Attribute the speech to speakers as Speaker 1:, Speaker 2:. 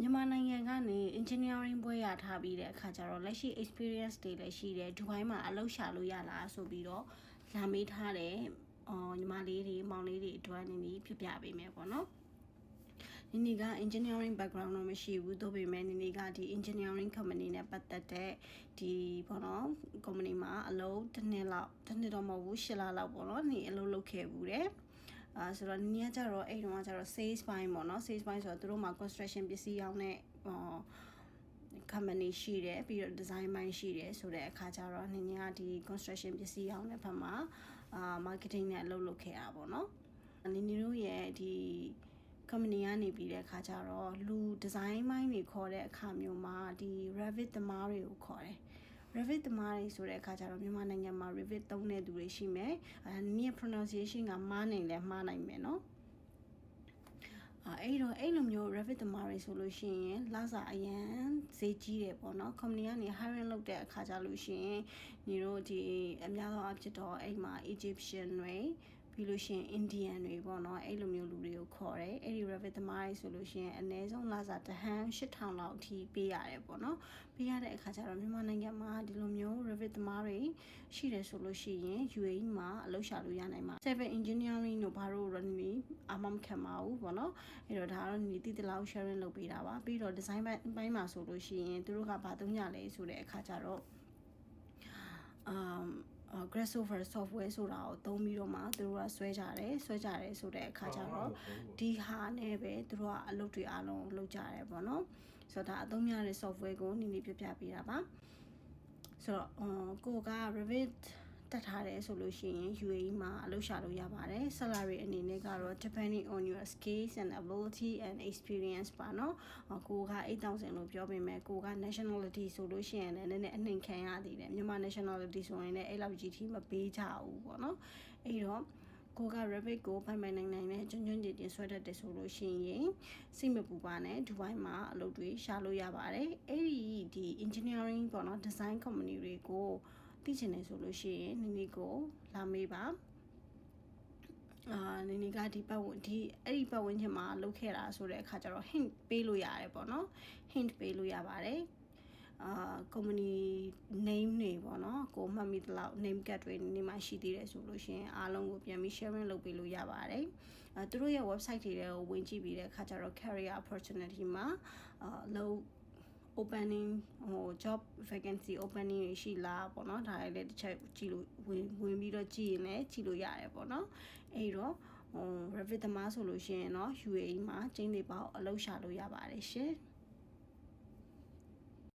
Speaker 1: မြန်မာနိုင်ငံကနေ engineering ဘွဲရထားပြီးတဲ့အခါကျတော့လက်ရှိ experience တွေလည်းရှိတယ်ဒူဘိုင်းမှာအလုပ်ရှာလို့ရလားဆိုပြီးတော့လာမေးထားတယ်အော်ညီမလေးတွေမောင်လေးတွေအတွက်နေပြီးပြပြပေးမယ်ပေါ့နော်နီနီက engineering background တော့မရှိဘူးသို့ပေမဲ့နီနီကဒီ engineering company နဲ့ပတ်သက်တဲ့ဒီပေါ့နော် company မှာအလုပ်တစ်နှစ်လောက်တစ်နှစ်တော့မဟုတ်ဘူးရှစ်လလောက်ပေါ့နော်နီအလုပ်လုပ်ခဲ့ဘူးတယ် အာဆိုတော့နီးကကြတော့အဲ့တုန်းကကြတော့ sales ပိုင်းပေါ့နော် sales ပိုင်းဆိုတော့သူတို့မှာ construction ပစ္စည်းရောင်းတဲ့ဟော company ရှိတယ်ပြီးတော့ design ပိုင်းရှိတယ်ဆိုတဲ့အခါကျတော့နင်ကဒီ construction ပစ္စည်းရောင်းတဲ့ဘက်မှာအာ marketing နဲ့အလုပ်လုပ်ခဲ့တာပေါ့နော်နင်နီတို့ရဲ့ဒီ company ကနေပြီးတဲ့အခါကျတော့လူ design ပိုင်းတွေခေါ်တဲ့အခါမျိုးမှာဒီ Revit သမားတွေကိုခေါ်တယ် Revit သမားတွေဆိုတဲ့အခါကျတော့မြန်မာနိုင်ငံမှာ Revit သုံးတဲ့သူတွေရှိမယ်အဲနည်း pronunciation ကမှားနိုင်လဲမှားနိုင်မယ်နော်အဲ့တော့အဲ့လိုမျိုး Revit သမားတွေဆိုလို့ရှိရင်လာစာအရန်ဈေးကြီးတယ်ပေါ့နော် company ကနေ hiring လုပ်တဲ့အခါကျလို့ရှိရင်ညီတို့ဒီအများသောအဖြစ်တော့အဲ့မှာ Egyptian တွေ ပြီးလို့ရှိရင် Indian တွေပေါ့နော်အဲ့လိုမျိုးလူတွေကိုခေါ်တယ်အဲ့ဒီ Revit သမားတွေဆိုလို့ရှိရင်အနည်းဆုံးလာစာတဟန်း8000လောက်အထိပေးရတယ်ပေါ့နော်ပေးရတဲ့အခါကျတော့မြန်မာနိုင်ငံမှာဒီလိုမျိုး Revit သမားတွေရှိတယ်ဆိုလို့ရှိရင် UAE မှာအလုပ်ရှာလို့ရနိုင်မှာ Civil Engineering တို့ဘာလို့ run နေအမမခံပါဘူးပေါ့နော်အဲ့တော့ဒါကတော့ဒီတိတိလောက် sharing လုပ်ပေးတာပါပြီးတော့ design ပိုင်းမှာဆိုလို့ရှိရင်သူတို့ကဘာသုံးကြလဲဆိုတဲ့အခါကျတော့ um Grasshopper software ဆိုတာကိုသုံးပြီးတော့မှသူတို့ကဆွဲကြတယ်ဆွဲကြတယ်ဆိုတဲ့အခါကျတော့ဒီဟာနဲ့ပဲသူတို့ကအလုပ်တွေအလုံးလုပ်ကြတယ်ပေါ့နော်ဆိုတော့ဒါအသုံးများတဲ့ software ကိုနည်းနည်းပြပြပေးတာပါဆိုတော့ကိုက Revit တက်ထားတယ်ဆိုလို့ရှိရင် UAE မှာအလုပ်ရှာလို့ရပါတယ်။ salary အနေနဲ့ကတော့ depending on your skills and ability and experience ပါနော်။ကိုက8000လို့ပြောပေမဲ့ကိုက nationality ဆိုလို့ရှိရင်လည်းနည်းနည်းအနှိမ်ခံရသေးတယ်။မြန်မာ nationality ဆိုရင်လည်းအဲ့လောက်ကြီးထိမပေးကြဘူးပေါ့နော်။အဲ့တော့ကိုက rabbit ကိုပိုင်ပိုင်နိုင်နိုင်နဲ့ကျွန်းကျွန်းကျင်ကျင်ဆွဲတတ်တယ်ဆိုလို့ရှိရင်စိတ်မပူပါနဲ့ဒူဘိုင်းမှာအလုပ်တွေရှာလို့ရပါတယ်။အဲ့ဒီဒီ engineering ပေါ့နော် design company တွေကို သိချင်တယ်ဆိုလို့ရှိရင်နိနီကိုလာမေးပါအာနိနီကဒီပတ်ဝန်းဒီအဲ့ဒီပတ်ဝန်းကျင်မှာလုပ်ခဲ့တာဆိုတဲ့အခါကျတော့ hint ပေးလို့ရတယ်ပေါ့နော် hint ပေးလို့ရပါတယ်အာ company name တွေပေါ့နော်ကိုမှတ်မိသလောက် name card တွေနေမှာရှိသေးတယ်ဆိုလို့ရှိရင်အားလုံးကိုပြန်ပြီး sharing လုပ်ပေးလို့ရပါတယ်အဲသူတို့ရဲ့ website တွေကိုဝင်ကြည့်ပြီးတဲ့အခါကျတော့ career opportunity မှာအာလုံး opening ဟို job vacancy opening တွေရှိလားပေါ့နော်ဒါလည်းတစ်ချက်ကြည့်လို့ဝင်ဝင်ပြီးတော့ကြည့်ရင်လည်းကြည့်လို့ရတယ်ပေါ့နော်အဲ့တော့ဟို Revit သမားဆိုလို့ရှိရင်เนาะ UAE မှာကျင်းနေပေါ့အလုပ်ရှာလို့ရပါတယ်ရှင်